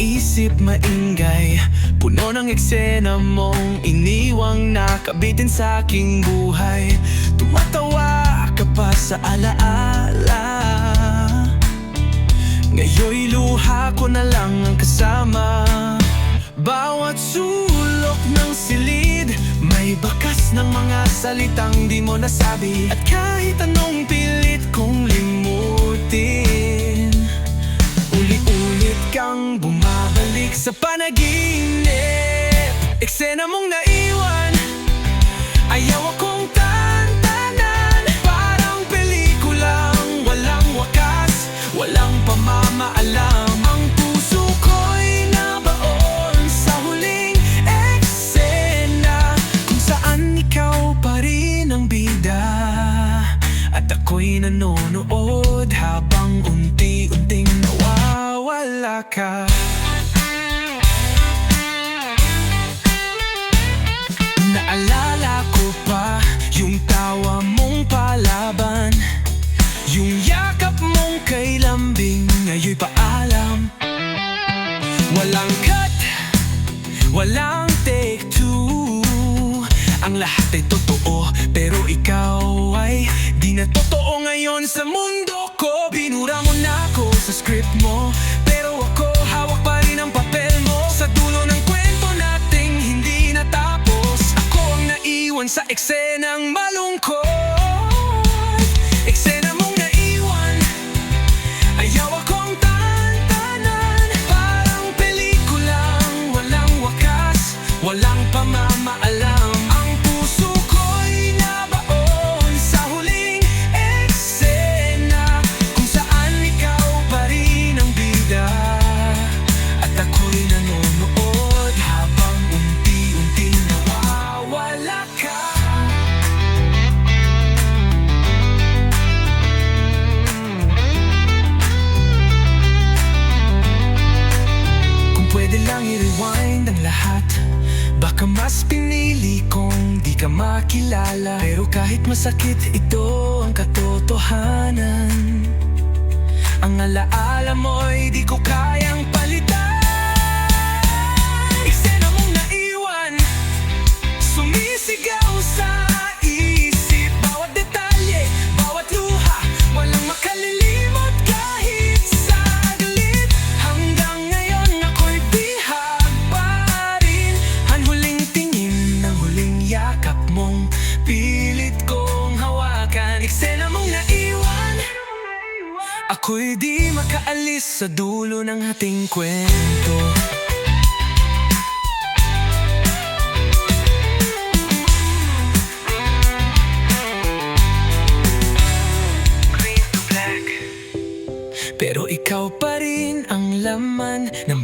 isip maingay. Puno ng eksena mong iniwang nakabitin sa aking buhay. Tumatawa ka pa sa alaala. Ngayon'y luha ko na lang ang kasama. Bawat sulok ng silid May bakas ng mga salitang di mo nasabi. At kahit anong pilit kong limutin kang bumabalik sa panaginip. Eksena mong naiwan. Ayaw akong tantanan Parang pelikulang walang wakas. Walang pamamaalam nawawala ka. Naalala ko pa yung tawa mong palaban Yung yakap mong kay lambing Ngayon'y paalam. Walang cut, walang take two. Ang lahat ay totoo Pero ikaw ay di na totoo ngayon sa mundo ko. Binura mo na ako sa script mo sa eksenang malungkot. Eksena mong naiwan. Ayaw akong tantanan Parang pelikulang walang wakas lang i-rewind ang lahat. Baka mas pinili kong di ka makilala. Pero kahit masakit ito ang katotohanan Ang alaala mo'y di ko kayang Eksena mong naiwan. Ako'y di makaalis sa dulo ng ating kwento. Pero ikaw pa rin ang laman ng